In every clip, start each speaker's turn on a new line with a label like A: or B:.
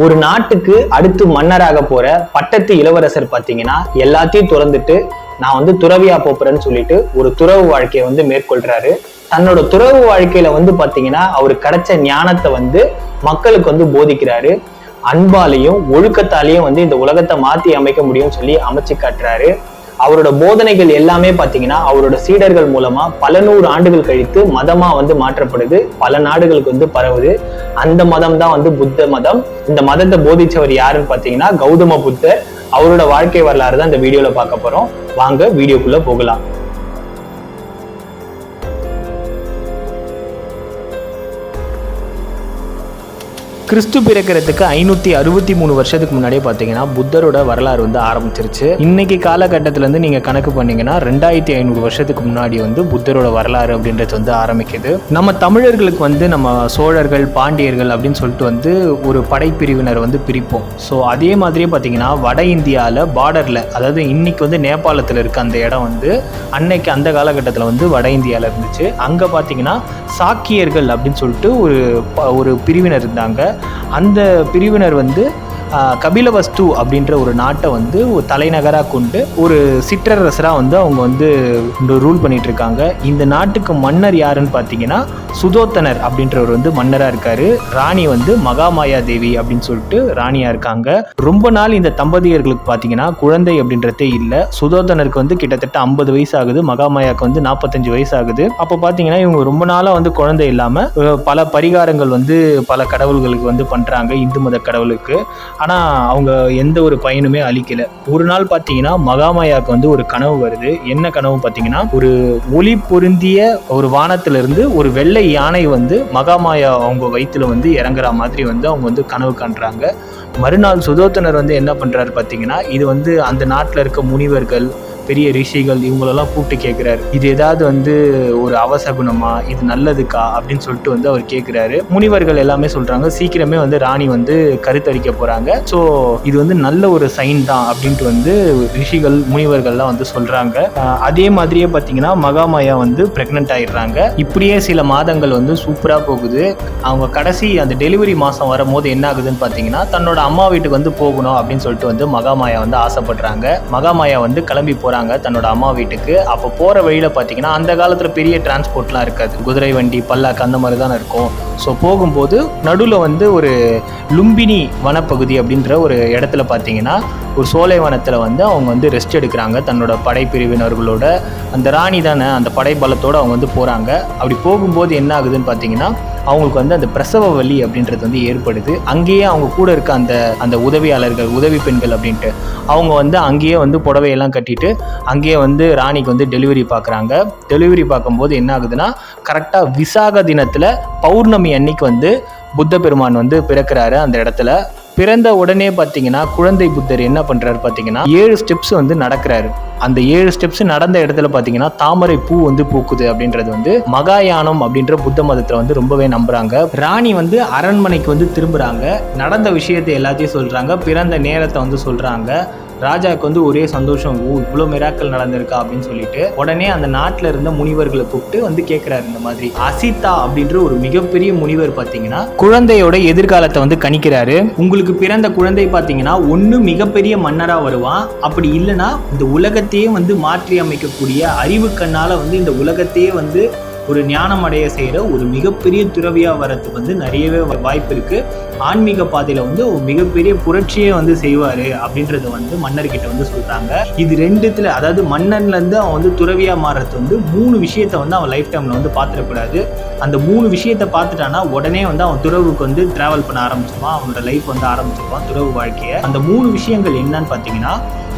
A: ஒரு நாட்டுக்கு அடுத்து மன்னராக போற பட்டத்து இளவரசர் பார்த்தீங்கன்னா எல்லாத்தையும் துறந்துட்டு நான் வந்து துறவியா போப்புறேன்னு சொல்லிட்டு ஒரு துறவு வாழ்க்கையை வந்து மேற்கொள்றாரு. தன்னோட துறவு வாழ்க்கையில வந்து பாத்தீங்கன்னா அவர் கிடைச்ச ஞானத்தை வந்து மக்களுக்கு வந்து போதிக்கிறாரு. அன்பாலையும் ஒழுக்கத்தாலையும் வந்து இந்த உலகத்தை மாத்தி அமைக்க முடியும்னு சொல்லி அமைச்சு காட்டுறாரு. அவரோட போதனைகள் எல்லாமே பாத்தீங்கன்னா அவரோட சீடர்கள் மூலமா பல நூறு ஆண்டுகள் கழித்து மதமா வந்து மாற்றப்படுது. பல நாடுகளுக்கு வந்து பரவுது. அந்த மதம் தான் வந்து புத்த மதம். இந்த மதத்தை போதிச்சவர் யாருன்னு பாத்தீங்கன்னா கௌதம புத்தர். அவரோட வாழ்க்கை வரலாறு தான் இந்த வீடியோல பார்க்க போறோம். வாங்க வீடியோக்குள்ள போகலாம். கிறிஸ்து பிறக்கிறதுக்கு ஐநூத்தி அறுபத்தி மூணு வருஷத்துக்கு முன்னாடியே பார்த்தீங்கன்னா புத்தரோட வரலாறு வந்து ஆரம்பிச்சிருச்சு. இன்னைக்கு காலகட்டத்துல இருந்து நீங்க கணக்கு பண்ணீங்கன்னா ரெண்டாயிரத்தி ஐநூறு வருஷத்துக்கு முன்னாடி வந்து புத்தரோட வரலாறு அப்படின்றது வந்து ஆரம்பிக்குது. நம்ம தமிழர்களுக்கு வந்து நம்ம சோழர்கள் பாண்டியர்கள் அப்படின்னு சொல்லிட்டு வந்து ஒரு படைப்பிரிவினர் வந்து பிரிப்போம். ஸோ அதே மாதிரியே பார்த்தீங்கன்னா வட இந்தியாவில் பார்டரில் அதாவது இன்னைக்கு வந்து நேபாளத்தில் இருக்க அந்த இடம் வந்து அன்னைக்கு அந்த காலகட்டத்தில் வந்து வட இந்தியாவில் இருந்துச்சு. அங்கே பார்த்தீங்கன்னா சாக்கியர்கள் அப்படின்னு சொல்லிட்டு ஒரு ப- ஒரு பிரிவினர் இருந்தாங்க. அந்த பிரிவினர் வந்து கபிலவஸ்து அப்படின்ற ஒரு நாட்டை வந்து ஒரு தலைநகராக கொண்டு ஒரு சிற்றரசராக வந்து அவங்க வந்து ரூல் பண்ணிட்டு இருக்காங்க இந்த நாட்டுக்கு மன்னர் யாருன்னு பார்த்தீங்கன்னா சுதோத்தனர் அப்படின்றவர் வந்து மன்னராக இருக்காரு. ராணி வந்து மகாமாயா தேவி அப்படின்னு சொல்லிட்டு ராணியாக இருக்காங்க. ரொம்ப நாள் இந்த தம்பதியர்களுக்கு பார்த்தீங்கன்னா குழந்தை அப்படின்றதே இல்லை. சுதோத்தனருக்கு வந்து கிட்டத்தட்ட ஐம்பது வயசு ஆகுது மகாமாயாவுக்கு வந்து நாற்பத்தஞ்சு வயசு ஆகுது அப்போ பார்த்தீங்கன்னா இவங்க ரொம்ப நாளாக வந்து குழந்தை இல்லாமல் பல பரிகாரங்கள் வந்து பல கடவுள்களுக்கு வந்து பண்ணுறாங்க இந்து மத கடவுளுக்கு. ஆனால் அவங்க எந்த ஒரு பயனுமே அளிக்கல ஒரு நாள் பார்த்தீங்கன்னா மகாமாயாவுக்கு வந்து ஒரு கனவு வருது. என்ன கனவு பார்த்தீங்கன்னா ஒரு ஒளி பொருந்திய ஒரு வானத்திலிருந்து ஒரு வெள்ளை யானை வந்து மகாமாயா அவங்க வயிற்றுல வந்து இறங்குற மாதிரி வந்து அவங்க வந்து கனவு காண்றாங்க. மறுநாள் சுதோத்தனர் வந்து என்ன பண்றாரு பார்த்தீங்கன்னா இது வந்து அந்த நாட்டில் இருக்க முனிவர்கள் பெரிய ரிஷிகள் இவங்களெல்லாம் கூப்பிட்டு கேட்குறாரு இது ஏதாவது வந்து ஒரு அவசகுணமா? இது நல்லதுக்கா? அப்படின்னு சொல்லிட்டு வந்து அவர் கேட்குறாரு முனிவர்கள் எல்லாமே சொல்றாங்க. சீக்கிரமே வந்து ராணி வந்து கருத்தரிக்க போறாங்க. ஸோ இது வந்து நல்ல ஒரு சைன் தான் அப்படின்ட்டு வந்து ரிஷிகள் முனிவர்கள்லாம் வந்து சொல்றாங்க. அதே மாதிரியே பார்த்தீங்கன்னா மகாமாயா வந்து பிரெக்னென்ட் ஆயிடுறாங்க. இப்படியே சில மாதங்கள் வந்து சூப்பராக போகுது. அவங்க கடைசி அந்த டெலிவரி மாதம் வரும்போது என்ன ஆகுதுன்னு பார்த்தீங்கன்னா தன்னோட அம்மா வீட்டுக்கு வந்து போகணும் அப்படின்னு சொல்லிட்டு வந்து மகாமாயா வந்து ஆசைப்படுறாங்க. மகாமாயா வந்து கிளம்பி போகிறாங்க தன்னோட அம்மா வீட்டுக்கு. அப்போ போகிற வழியில் பார்த்தீங்கன்னா அந்த காலத்தில் பெரிய டிரான்ஸ்போர்ட்லாம் இருக்காது. குதிரை வண்டி பல்லாக்கு அந்த மாதிரி தான் இருக்கும். ஸோ போகும்போது நடுவில் வந்து ஒரு லும்பினி வனப்பகுதி அப்படின்ற ஒரு இடத்துல பார்த்தீங்கன்னா ஒரு சோலை வனத்தில் வந்து அவங்க வந்து ரெஸ்ட் எடுக்கிறாங்க. தன்னோட படைப்பிரிவினர்களோட அந்த ராணி தானே அந்த படை பலத்தோடு அவங்க வந்து போகிறாங்க அப்படி போகும்போது என்ன ஆகுதுன்னு பார்த்தீங்கன்னா அவங்களுக்கு வந்து அந்த பிரசவ வலி அப்படின்றது வந்து ஏற்படுது. அங்கேயே அவங்க கூட இருக்க அந்த அந்த உதவியாளர்கள் உதவி பெண்கள் அப்படின்ட்டு அவங்க வந்து அங்கேயே வந்து புடவையெல்லாம் கட்டிட்டு அங்கேயே வந்து ராணிக்கு வந்து டெலிவரி பார்க்குறாங்க டெலிவரி பார்க்கும்போது என்ன ஆகுதுன்னா கரெக்டாக விசாக தினத்தில் பௌர்ணமி அன்னைக்கு வந்து புத்த பெருமான் வந்து பிறக்கிறாரு அந்த இடத்துல. பிறந்த உடனே பார்த்தீங்கன்னா குழந்தை புத்தர் என்ன பண்ணுறாரு பார்த்தீங்கன்னா ஏழு ஸ்டெப்ஸ் வந்து நடக்கிறாரு. அந்த ஏழு ஸ்டெப்ஸ் நடந்த இடத்துல பார்த்தீங்கன்னா தாமரை பூ வந்து பூக்குது அப்படின்றது வந்து மகாயானம் அப்படின்ற புத்த மதத்தில் வந்து ரொம்பவே நம்புறாங்க. ராணி வந்து அரண்மனைக்கு வந்து திரும்புறாங்க. நடந்த விஷயத்தை எல்லாத்தையும் சொல்றாங்க. பிறந்த நேரத்தை வந்து சொல்றாங்க. ராஜாவுக்கு வந்து ஒரே சந்தோஷம் ஓ இவ்வளோ மிராக்கள் நடந்திருக்கா? அப்படின்னு சொல்லிட்டு உடனே அந்த நாட்டில் இருந்த முனிவர்களை கூப்பிட்டு வந்து கேட்குறாரு இந்த மாதிரி. அசிதா அப்படின்ற ஒரு மிகப்பெரிய முனிவர் பார்த்தீங்கன்னா குழந்தையோட எதிர்காலத்தை வந்து கணிக்கிறாரு. உங்களுக்கு பிறந்த குழந்தை பார்த்தீங்கன்னா ஒன்று மிகப்பெரிய மன்னராக வருவான். அப்படி இல்லைன்னா இந்த உலகத்தையே வந்து மாற்றி அமைக்கக்கூடிய அறிவு கண்ணால் வந்து இந்த உலகத்தையே வந்து ஒரு ஞானம் அடைய செய்கிற ஒரு மிகப்பெரிய துறவியாக வரதுக்கு வந்து நிறையவே வாய்ப்பு இருக்குது ஆன்மீக பாதையில் வந்து ஒரு மிகப்பெரிய புரட்சியே வந்து செய்வார் அப்படின்றத வந்து மன்னர்கிட்ட வந்து சொல்கிறாங்க இது ரெண்டுத்தில் அதாவது மன்னன்லேருந்து அவன் வந்து துறவியாக மாறுறது வந்து மூணு விஷயத்தை வந்து அவன் லைஃப் டைமில் வந்து பார்த்துடக்கூடாது அந்த மூணு விஷயத்த பார்த்துட்டானா உடனே வந்து அவன் துறவுக்கு வந்து ட்ராவல் பண்ண ஆரம்பிச்சிருவான் அவனோட லைஃப் வந்து ஆரம்பிச்சிருவான் துறவு வாழ்க்கையை. அந்த மூணு விஷயங்கள் என்னன்னு பார்த்தீங்கன்னா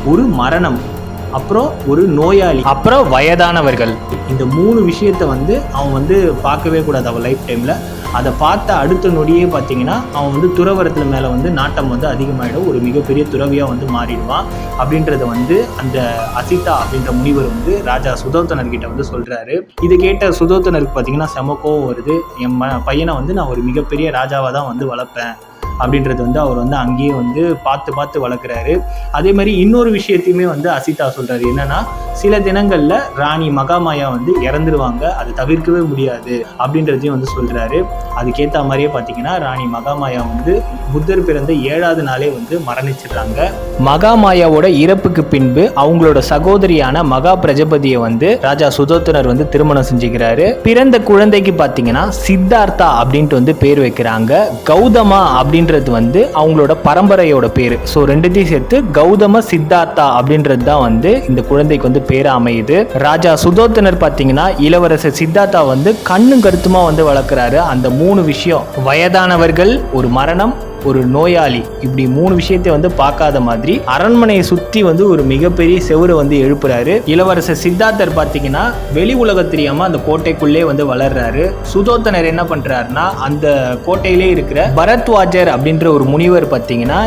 A: ஒரு மரணம். அப்புறம் ஒரு நோயாளி. அப்புறம் வயதானவர்கள். இந்த மூணு விஷயத்த வந்து அவன் வந்து பார்க்கவே கூடாது அவன் லைஃப் டைமில் அதை பார்த்த அடுத்த நொடியே பார்த்தீங்கன்னா அவன் வந்து துறவரத்துல மேலே வந்து நாட்டம் வந்து அதிகமாகிடும் ஒரு மிகப்பெரிய துறவியாக வந்து மாறிடுவான். அப்படின்றத வந்து அந்த அசிதா அப்படின்ற முனிவர் வந்து ராஜா சுதோத்தனர்கிட்ட வந்து சொல்கிறாரு இதை கேட்ட சுதோத்தனருக்கு பார்த்தீங்கன்னா செம கோவம் வருது. என் ம பையனை வந்து நான் ஒரு மிகப்பெரிய ராஜாவாக தான் வந்து வளர்ப்பேன். அப்படின்றது வந்து அவர் வந்து அங்கேயே வந்து பார்த்து பார்த்து வளர்க்குறாரு. அதே மாதிரி இன்னொரு விஷயத்தையுமே வந்து அசிதா சொல்கிறாரு என்னன்னா சில தினங்களில் ராணி மகாமாயா வந்து இறந்துருவாங்க. அது தவிர்க்கவே முடியாது அப்படின்றதையும் வந்து சொல்கிறாரு அதுக்கேற்ற மாதிரியே பார்த்தீங்கன்னா ராணி மகாமாயா வந்து புத்தர் பிறந்த ஏழாவது நாளே வந்து மரணிச்சிடுறாங்க. மகாமாயாவோட இறப்புக்கு பின்பு அவங்களோட சகோதரியான மகா பிரஜபதியை வந்து ராஜா சுதோத்தனர் வந்து திருமணம் செஞ்சுக்கிறாரு. பிறந்த குழந்தைக்கு பார்த்தீங்கன்னா சித்தார்த்தா அப்படின்ட்டு வந்து பேர் வைக்கிறாங்க. கௌதமா அப்படின்னு அப்படின்றது வந்து அவங்களோட பரம்பரையோட பேர். ஸோ ரெண்டுத்தையும் சேர்த்து கௌதம சித்தார்த்தா அப்படின்றது தான் வந்து இந்த குழந்தைக்கு வந்து பேர் அமையுது. ராஜா சுதோத்தனர் பார்த்தீங்கன்னா இளவரசர் சித்தார்த்தா வந்து கண்ணும் கருத்துமா வந்து வளர்க்குறாரு. அந்த மூணு விஷயம். வயதானவர்கள் ஒரு மரணம் ஒரு நோயாளி இப்படி மூணு விஷயத்தை வந்து பார்க்காத மாதிரி அரண்மனையை சுத்தி வந்து ஒரு மிகப்பெரிய செவரை வந்து எழுப்புறாரு. இளவரசர் சித்தார்த்தர் பார்த்தீங்கன்னா வெளி உலக தெரியாம அந்த கோட்டைக்குள்ளே வந்து வளர்றாரு. சுதோத்தனர் என்ன பண்றாருன்னா அந்த கோட்டையிலே இருக்கிற பரத்வாஜர் அப்படின்ற ஒரு முனிவர் பார்த்தீங்கன்னா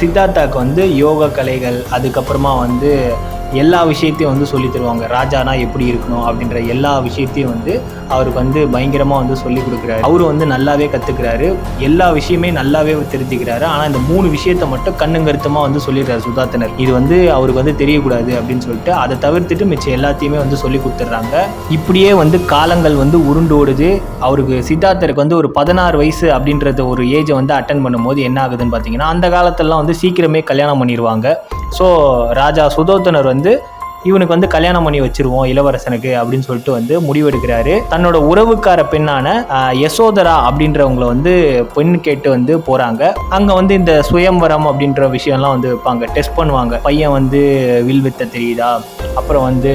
A: சித்தார்த்தாக்கு வந்து யோக கலைகள் அதுக்கப்புறமா வந்து எல்லா விஷயத்தையும் வந்து சொல்லி தருவாங்க. ராஜானா எப்படி இருக்கணும் அப்படின்ற எல்லா விஷயத்தையும் வந்து அவருக்கு வந்து பயங்கரமாக வந்து சொல்லி கொடுக்குறாரு. அவரும் வந்து நல்லாவே கற்றுக்கிறாரு எல்லா விஷயமே நல்லாவே திருத்திக்கிறாரு. ஆனால் இந்த மூணு விஷயத்தை மட்டும் கண்ணுங்கருத்தமாக வந்து சொல்லிடுறாரு சுதாத்தனர். இது வந்து அவருக்கு வந்து தெரியக்கூடாது அப்படின்னு சொல்லிட்டு அதை தவிர்த்துட்டு மிச்சம் எல்லாத்தையுமே வந்து சொல்லி கொடுத்துட்றாங்க. இப்படியே வந்து காலங்கள் வந்து உருண்டோடுது அவருக்கு சித்தார்த்தருக்கு வந்து ஒரு பதினாறு வயசு அப்படின்றத ஒரு ஏஜை வந்து அட்டன் பண்ணும்போது என்ன ஆகுதுன்னு பார்த்தீங்கன்னா அந்த காலத்திலலாம் வந்து சீக்கிரமே கல்யாணம் பண்ணிடுவாங்க. ஸோ ராஜா சுதோத்தனர் வந்து இவனுக்கு வந்து கல்யாணம் பண்ணி வச்சிருவோம் இளவரசனுக்கு அப்படின்னு சொல்லிட்டு வந்து முடிவெடுக்கிறாரு. தன்னோட உறவுக்கார பெண்ணான யசோதரா அப்படின்றவங்கள வந்து பெண் கேட்டு வந்து போறாங்க. அங்க வந்து இந்த சுயம்வரம் அப்படின்ற விஷயம்லாம் வந்து வைப்பாங்க. டெஸ்ட் பண்ணுவாங்க. பையன் வந்து வில் வித்த தெரியுதா? அப்புறம் வந்து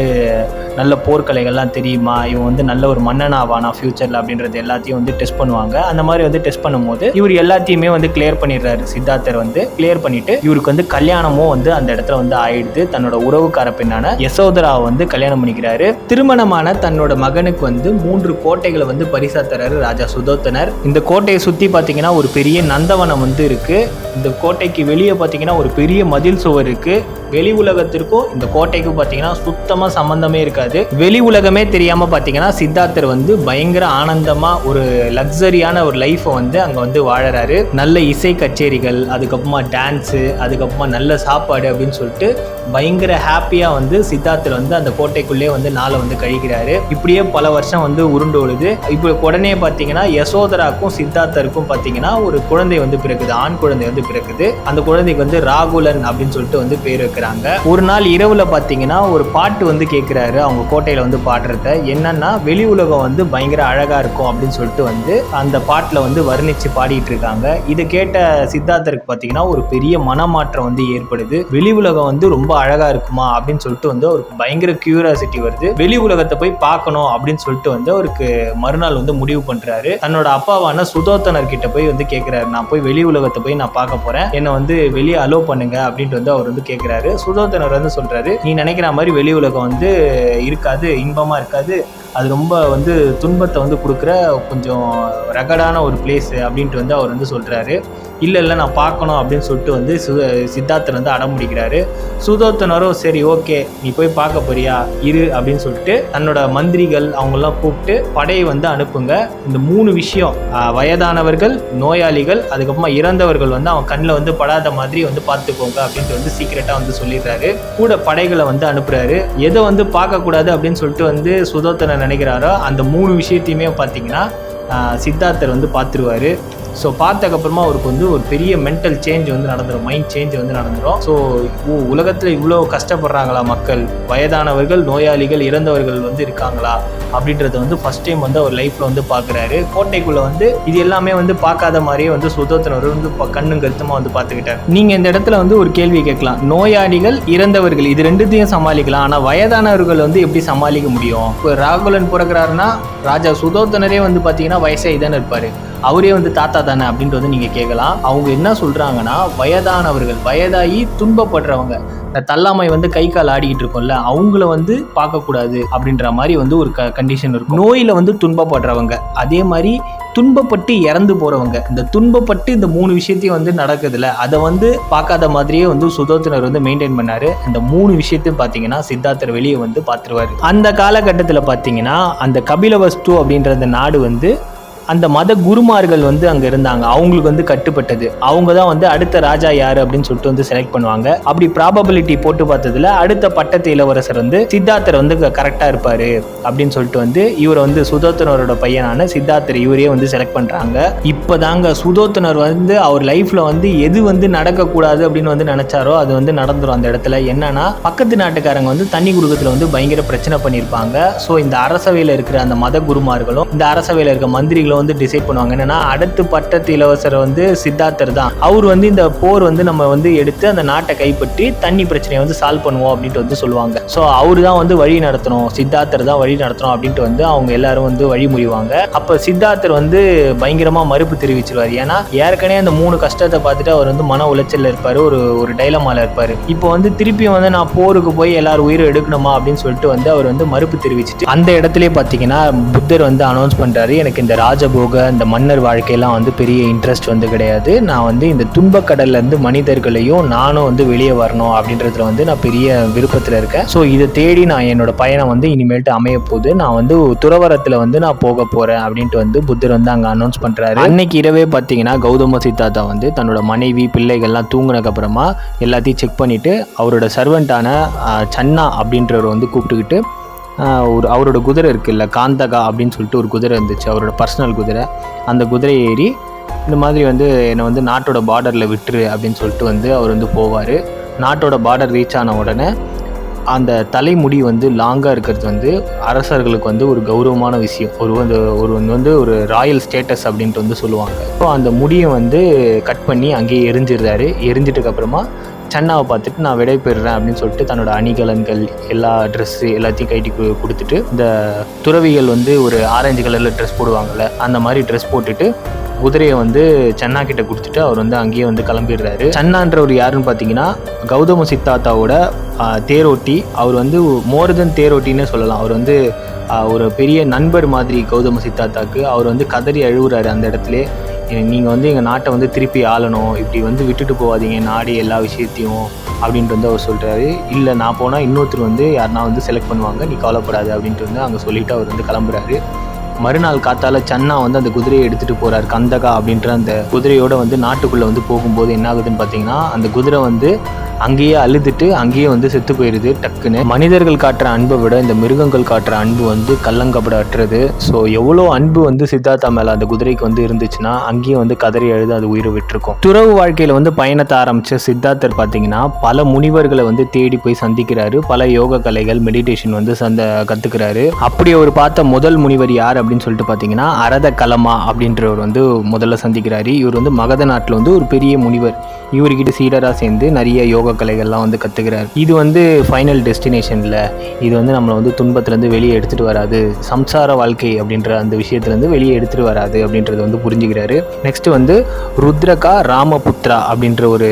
A: நல்ல போர்க்கலைகள்லாம் தெரியுமா? இவன் வந்து நல்ல ஒரு மன்னனாவானா ஃபியூச்சரில் அப்படின்றது எல்லாத்தையும் வந்து டெஸ்ட் பண்ணுவாங்க. அந்த மாதிரி வந்து டெஸ்ட் பண்ணும்போது இவர் எல்லாத்தையுமே வந்து கிளியர் பண்ணிடுறாரு. சித்தார்த்தர் வந்து கிளியர் பண்ணிட்டு இவருக்கு வந்து கல்யாணமும் வந்து அந்த இடத்துல வந்து ஆயிடுது. தன்னோட உறவுக்கார பெண்ணான யசோதராவை வந்து கல்யாணம் பண்ணிக்கிறாரு. திருமணமான தன்னோட மகனுக்கு வந்து மூன்று கோட்டைகளை வந்து பரிசா தராரு ராஜா சுதோத்தனர். இந்த கோட்டையை சுத்தி பாத்தீங்கன்னா ஒரு பெரிய நந்தவனம் வந்து இருக்கு. இந்த கோட்டைக்கு வெளியே பாத்தீங்கன்னா ஒரு பெரிய மதில் சுவர் இருக்கு. வெளி உலகத்திற்கும் இந்த கோட்டைக்கும் பார்த்தீங்கன்னா சுத்தமாக சம்மந்தமே இருக்காது. வெளி உலகமே தெரியாமல் பார்த்தீங்கன்னா சித்தார்த்தர் வந்து பயங்கர ஆனந்தமாக ஒரு லக்ஸரியான ஒரு லைஃப்பை வந்து அங்கே வந்து வாழறாரு. நல்ல இசை கச்சேரிகள் அதுக்கப்புறமா டான்ஸு அதுக்கப்புறமா நல்ல சாப்பாடு அப்படின்னு சொல்லிட்டு பயங்கர ஹாப்பியாக வந்து சித்தார்த்தர் வந்து அந்த கோட்டைக்குள்ளே வந்து நாளை வந்து கழிக்கிறாரு. இப்படியே பல வருஷம் வந்து உருண்டோடுது இப்போ உடனே பார்த்தீங்கன்னா யசோதராக்கும் சித்தார்த்தருக்கும் பார்த்தீங்கன்னா ஒரு குழந்தை வந்து பிறக்குது. ஆண் குழந்தை வந்து பிறக்குது. அந்த குழந்தைக்கு வந்து ராகுலன் அப்படின்னு சொல்லிட்டு வந்து பேர் வைக்கிறாங்க. ஒரு நாள் இரவுல பார்த்தீங்கன்னா ஒரு பாட்டு வந்து கேட்குறாரு அவங்க கோட்டையில் வந்து பாடுறத. என்னன்னா வெளி உலகம் வந்து பயங்கர அழகாக இருக்கும் அப்படின்னு சொல்லிட்டு வந்து அந்த பாட்டில் வந்து வர்ணித்து பாடிட்டு இருக்காங்க. இதை கேட்ட சித்தார்த்தருக்கு பார்த்தீங்கன்னா ஒரு பெரிய மனமாற்றம் வந்து ஏற்படுது. வெளி உலகம் வந்து ரொம்ப அழகா இருக்குமா அப்படின்னு சொல்லிட்டு வந்து அவருக்கு பயங்கர கியூரியாசிட்டி வருது. வெளி உலகத்தை போய் பார்க்கணும் அப்படின்னு சொல்லிட்டு வந்து அவருக்கு மறுநாள் வந்து முடிவு பண்றாரு. தன்னோட அப்பாவான சுதோத்தனர் கிட்ட போய் வந்து கேட்கிறாரு நான் போய் வெளி உலகத்தை போய் நான் பார்க்க போறேன். என்னை வந்து வெளியே அலோவ் பண்ணுங்க அப்படின்ட்டு வந்து அவர் வந்து கேட்கிறாரு சுதோத்தனர் வந்து சொல்றாரு நீ நினைக்கிற மாதிரி வெளி உலகம் வந்து இருக்காது இன்பமா இருக்காது. அது ரொம்ப வந்து துன்பத்தை வந்து கொடுக்குற கொஞ்சம் ரகடான ஒரு பிளேஸ் அப்படின்ட்டு வந்து அவர் வந்து சொல்கிறாரு இல்லை இல்லை நான் பார்க்கணும் அப்படின்னு சொல்லிட்டு வந்து சு சித்தார்த்தன் வந்து அடம்புடிக்கிறார் சுதோத்தனரும் சரி ஓகே நீ போய் பார்க்க போறியா? இரு அப்படின்னு சொல்லிட்டு தன்னோட மந்திரிகள் அவங்கெல்லாம் கூப்பிட்டு படையை வந்து அனுப்புங்க. இந்த மூணு விஷயம் வயதானவர்கள் நோயாளிகள் அதுக்கப்புறமா இறந்தவர்கள் வந்து அவன் கண்ணில் வந்து படாத மாதிரி வந்து பார்த்துக்கோங்க அப்படின்ட்டு வந்து சீக்கிரட்டாக வந்து சொல்லிடுறாரு. கூட படைகளை வந்து அனுப்புறாரு. எதை வந்து பார்க்கக்கூடாது அப்படின்னு சொல்லிட்டு வந்து சுதோத்தனை நினைக்கிறாரோ அந்த மூணு விஷயத்தையுமே பார்த்தீங்கன்னா சித்தார்த்தர் வந்து பார்த்துருவாரு. ஸோ பார்த்ததுக்கப்புறமா அவருக்கு வந்து ஒரு பெரிய மென்டல் சேஞ்ச் வந்து நடந்துடும் மைண்ட் சேஞ்ச் வந்து நடந்துடும் ஸோ உலகத்தில் இவ்வளோ கஷ்டப்படுறாங்களா மக்கள்? வயதானவர்கள் நோயாளிகள் இறந்தவர்கள் வந்து இருக்காங்களா? அப்படின்றத வந்து ஃபஸ்ட் டைம் வந்து அவர் லைஃப்பில் வந்து பார்க்குறாரு. கோட்டைக்குள்ளே வந்து இது எல்லாமே வந்து பார்க்காத மாதிரியே வந்து சுதோத்தனர் வந்து ப- கண்ணும் கருத்துமாக வந்து பார்த்துக்கிட்டார். நீங்கள் இந்த இடத்துல வந்து ஒரு கேள்வி கேட்கலாம். நோயாளிகள் இறந்தவர்கள் இது ரெண்டுத்தையும் சமாளிக்கலாம். ஆனால் வயதானவர்கள் வந்து எப்படி சமாளிக்க முடியும்? இப்போ ராகுலன் பிறக்கிறாருன்னா ராஜா சுதோத்தனரே வந்து பார்த்தீங்கன்னா வயசாகி தானே இருப்பார். அவரே வந்து தாத்தா தானே அப்படின்றது வந்து நீங்கள் கேட்கலாம். அவங்க என்ன சொல்கிறாங்கன்னா வயதானவர்கள் வயதாகி துன்பப்படுறவங்க இந்த தள்ளாமை வந்து கை கால் ஆடிக்கிட்டு இருக்கோம்ல அவங்கள வந்து பார்க்கக்கூடாது அப்படின்ற மாதிரி வந்து ஒரு க கண்டிஷன் இருக்கும். நோயில் வந்து துன்பப்படுறவங்க அதே மாதிரி துன்பப்பட்டு இறந்து போறவங்க இந்த துன்பப்பட்டு இந்த மூணு விஷயத்தையும் வந்து நடக்குதுல்ல அதை வந்து பார்க்காத மாதிரியே வந்து சுதோத்தனர் வந்து மெயின்டைன் பண்ணாரு. அந்த மூணு விஷயத்தையும் பார்த்தீங்கன்னா சித்தார்த்தர் வெளியே வந்து பார்த்துருவாரு. அந்த காலகட்டத்தில் பார்த்தீங்கன்னா அந்த கபிலவஸ்து அப்படின்ற அந்த நாடு வந்து அந்த மத குருமார்கள் வந்து அங்க இருந்தாங்க. அவங்களுக்கு வந்து கட்டுப்பட்டது. அவங்க தான் வந்து அடுத்த ராஜா யாரு அப்படின்னு சொல்லிட்டு வந்து செலக்ட் பண்ணுவாங்க. அப்படி ப்ராபபிலிட்டி போட்டு பார்த்ததுல அடுத்த பட்டத்து இளவரசர் வந்து சித்தார்த்தர் வந்து கரெக்டா இருப்பாரு அப்படின்னு சொல்லிட்டு வந்து இவரை வந்து சுதோத்தனரோட பையனான சித்தார்த்தர் இவரே வந்து செலக்ட் பண்றாங்க. இப்போதாங்க சுதோத்தனர் வந்து அவர் லைஃப்ல வந்து எது வந்து நடக்கக்கூடாது அப்படின்னு வந்து நினைச்சாரோ அது வந்து நடந்துரும் அந்த இடத்துல. என்னன்னா பக்கத்து நாட்டுக்காரங்க வந்து தண்ணி குடுக்கத்துல வந்து பயங்கர பிரச்சனை பண்ணியிருப்பாங்க ஸோ இந்த அரசவையில் இருக்கிற அந்த மத குருமார்களும் இந்த அரசவையில் இருக்க மந்திரிகளும் வந்து டிசைட் பண்ணுவாங்க. என்னன்னா அடுத்து பட்டத்து இளவரசர் வந்து சித்தார்த்தர் தான். அவர் வந்து இந்த போர் வந்து நம்ம வந்து எடுத்து அந்த நாட்டை கைப்பற்றி தண்ணி பிரச்சனையை வந்து சால்வ் பண்ணுவோம் அப்படின்ட்டு வந்து சொல்லுவாங்க. ஸோ அவர் தான் வந்து வழி நடத்தணும். சித்தார்த்தர் தான் வழி நடத்தணும் அப்படின்ட்டு வந்து அவங்க எல்லாரும் வந்து வழிமொழிவாங்க அப்போ சித்தார்த்தர் வந்து பயங்கரமா மறுப்பு தெரிவிச்சிருவார். ஏன்னா ஏற்கனவே அந்த மூணு கஷ்டத்தை பார்த்துட்டு அவர் வந்து மன உளைச்சல் இருப்பார். ஒரு ஒரு டைலமால இருப்பார். இப்போ வந்து திருப்பியும் வந்து நான் போருக்கு போய் எல்லாரும் உயிரை எடுக்கணுமா அப்படின்னு சொல்லிட்டு வந்து அவர் வந்து மறுப்பு தெரிவிச்சிட்டு அந்த இடத்துலயே பார்த்தீங்கன்னா புத்தர் வந்து அனௌன்ஸ் பண்ணுறாரு எனக்கு இந்த போக இந்த மன்னர் வாழ்க்கையெல்லாம் வந்து பெரிய இன்ட்ரெஸ்ட் வந்து கிடையாது. நான் வந்து இந்த துன்பக்கடல்லேருந்து மனிதர்களையும் நானும் வந்து வெளியே வரணும் அப்படின்றதுல வந்து நான் பெரிய விருப்பத்தில் இருக்கேன். ஸோ இதை தேடி நான் என்னோட பயணம் வந்து இனிமேல்ட்டு அமைய போகுது. நான் வந்து துறவரத்தில் வந்து நான் போக போகிறேன் அப்படின்ட்டு வந்து புத்தர் வந்து அங்கே அனௌன்ஸ் பண்ணுறாரு அன்னைக்கு இரவே பார்த்தீங்கன்னா கௌதம சித்தார்த்தா வந்து தன்னோட மனைவி பிள்ளைகள்லாம் தூங்கினதுக்கப்புறமா எல்லாத்தையும் செக் பண்ணிவிட்டு அவரோட சர்வெண்ட்டான சன்னா அப்படின்றவர் வந்து கூப்பிட்டுக்கிட்டு ஒரு அவரோட குதிரை இருக்குல்ல காந்தகா அப்படின்னு சொல்லிட்டு ஒரு குதிரை இருந்துச்சு அவரோட பர்சனல் குதிரை. அந்த குதிரை ஏறி இந்த மாதிரி வந்து என்னை வந்து நாட்டோட பார்டரில் விட்டுரு அப்படின்னு சொல்லிட்டு வந்து அவர் வந்து போவார். நாட்டோட பார்டர் ரீச் ஆன உடனே அந்த தலைமுடி வந்து லாங்காக இருக்கிறது வந்து அரசர்களுக்கு வந்து ஒரு கௌரவமான விஷயம். ஒரு வந்து ஒரு வந்து ஒரு ராயல் ஸ்டேட்டஸ் அப்படின்ட்டு வந்து சொல்லுவாங்க. ஸோ அந்த முடியை வந்து கட் பண்ணி அங்கேயே எரிஞ்சிருந்தாரு எரிஞ்சிட்டதுக்கு அப்புறமா சன்னாவை பார்த்துட்டு நான் விடை பெறுறேன் அப்படின்னு சொல்லிட்டு தன்னோட அணிகலன்கள் எல்லா ட்ரெஸ்ஸு எல்லாத்தையும் கைட்டி கொடுத்துட்டு இந்த துறவிகள் வந்து ஒரு ஆரஞ்சு கலரில் ட்ரெஸ் போடுவாங்கள்ல அந்த மாதிரி ட்ரெஸ் போட்டுட்டு குதிரையை வந்து சன்னா கிட்ட கொடுத்துட்டு அவர் வந்து அங்கேயே வந்து கிளம்பிடுறாரு. சன்னான்றவர் யாருன்னு பார்த்தீங்கன்னா கௌதம சித்தாத்தாவோட தேரோட்டி. அவர் வந்து மோர் தென் தேரோட்டின்னு சொல்லலாம். அவர் வந்து ஒரு பெரிய நண்பர் மாதிரி கௌதம சித்தாத்தாக்கு. அவர் வந்து கதறி அழுகுறாரு அந்த இடத்துல. நீங்கள் வந்து எங்கள் நாட்டை வந்து திருப்பி ஆளணும். இப்படி வந்து விட்டுட்டு போகாதீங்க. நாடு எல்லா விஷயத்தையும் அப்படின்ட்டு வந்து அவர் சொல்கிறாரு இல்லை நான் போனால் இன்னொருத்தர் வந்து யாருனா வந்து செலக்ட் பண்ணுவாங்க. நீ கவலைப்படாது அப்படின்ட்டு வந்து அங்கே சொல்லிட்டு அவர் வந்து கிளம்புறாரு. மறுநாள் காத்தால சன்னா வந்து அந்த குதிரையை எடுத்துட்டு போறாரு கந்தகா அப்படின்ற அந்த குதிரையோட வந்து நாட்டுக்குள்ள வந்து போகும்போது என்ன ஆகுதுன்னு பார்த்தீங்கன்னா அந்த குதிரை வந்து அங்கேயே அழுதுட்டு அங்கேயே வந்து செத்து போயிடுது டக்குன்னு. மனிதர்கள் காட்டுற அன்பை விட இந்த மிருகங்கள் காட்டுற அன்பு வந்து கல்லங்கப்பட அற்றது. ஸோ எவ்வளோ அன்பு வந்து சித்தார்த்தா மேலே அந்த குதிரைக்கு வந்து இருந்துச்சுன்னா அங்கேயே வந்து கதறி அழுது அது உயிரை விட்டுருக்கும். துறவு வாழ்க்கையில் வந்து பயணத்தை ஆரம்பித்த சித்தார்த்தர் பார்த்தீங்கன்னா பல முனிவர்களை வந்து தேடி போய் சந்திக்கிறாரு. பல யோக கலைகள் மெடிடேஷன் வந்து சந்த கற்றுக்கிறாரு அப்படி அவர் பார்த்த முதல் முனிவர் யார் அப்படின்னு சொல்லிட்டு பார்த்தீங்கன்னா அரத கலமா அப்படின்றவர் வந்து முதல்ல சந்திக்கிறாரு. இவர் வந்து மகத நாட்டில் வந்து ஒரு பெரிய முனிவர். இவர்கிட்ட சீடராக சேர்ந்து நிறைய யோக கலைகள்லாம் வந்து கற்றுக்கிறார் இது வந்து ஃபைனல் டெஸ்டினேஷனில் இது வந்து நம்மளை வந்து துன்பத்துலேருந்து வெளியே எடுத்துகிட்டு வராது. சம்சார வாழ்க்கை அப்படின்ற அந்த விஷயத்துலேருந்து வெளியே எடுத்துகிட்டு வராது அப்படின்றத வந்து புரிஞ்சுக்கிறாரு. நெக்ஸ்ட் வந்து ருத்ரகா ராமபுத்ரா அப்படின்ற ஒரு